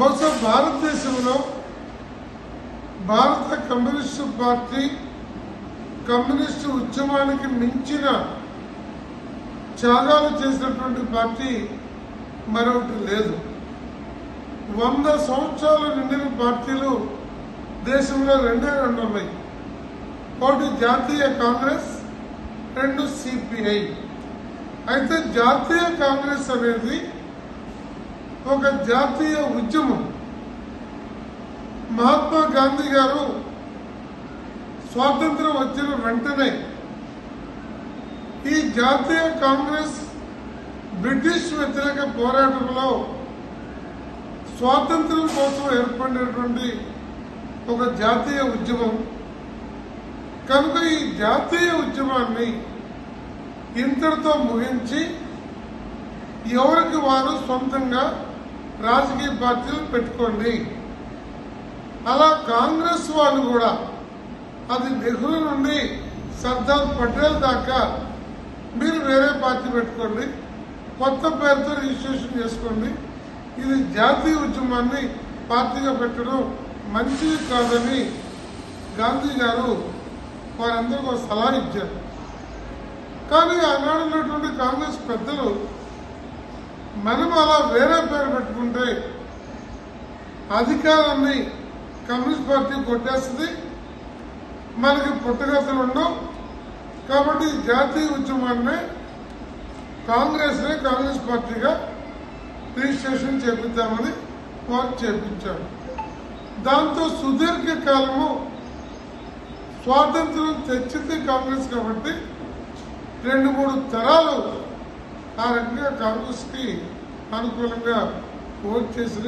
బహుశా భారతదేశంలో భారత కమ్యూనిస్టు పార్టీ కమ్యూనిస్టు ఉద్యమానికి మించిన త్యాగాలు చేసినటువంటి పార్టీ మరొకటి లేదు. వంద సంవత్సరాలు నిండిన పార్టీలు దేశంలో రెండే రెండు ఉన్నాయి ఒకటి జాతీయ కాంగ్రెస్ రెండు సిపిఐ. అయితే జాతీయ కాంగ్రెస్ అనేది ఒక జాతీయ ఉద్యమం. మహాత్మా గాంధీ గారు స్వాతంత్రం వచ్చిన వెంటనే ఈ జాతీయ కాంగ్రెస్ బ్రిటిష్ వ్యతిరేక పోరాటంలో స్వాతంత్రం కోసం ఏర్పడినటువంటి ఒక జాతీయ ఉద్యమం. కనుక ఈ జాతీయ ఉద్యమాన్ని ఇంతటితో ముగించి ఎవరికి వారు సొంతంగా రాజకీయ పార్టీలు పెట్టుకోండి. అలా కాంగ్రెస్ వాళ్ళు కూడా అది నెహ్రూ నుండి సర్దార్ పటేల్ దాకా మీరు వేరే పార్టీ పెట్టుకోండి. కొత్త పేరుతో రిజిస్ట్రేషన్ చేసుకోండి. ఇది జాతీయ ఉద్యమాన్ని పార్టీగా పెట్టడం మంచిది కాదని గాంధీ గారు వారందరికీ ఒక సలహా ఇచ్చారు. కానీ ఆనాడున్నటువంటి కాంగ్రెస్ పెద్దలు మనం అలా వేరే పేరు పెట్టుకుంటే అధికారాన్ని కమ్యూనిస్ట్ పార్టీ కొట్టేస్తుంది. మనకి పుట్టగతులు ఉండవు. కాబట్టి జాతీయ ఉద్యమాన్ని కాంగ్రెస్నే కాంగ్రెస్ పార్టీగా రిజిస్ట్రేషన్ చేపిద్దామని వారు చేపించారు. దాంతో సుదీర్ఘ కాలము స్వాతంత్రం తెచ్చింది కాంగ్రెస్ కాబట్టి రెండు మూడు తరాలు ఆ రకంగా కాంగ్రెస్కి అనుకూలంగా ఓట్ చేసిన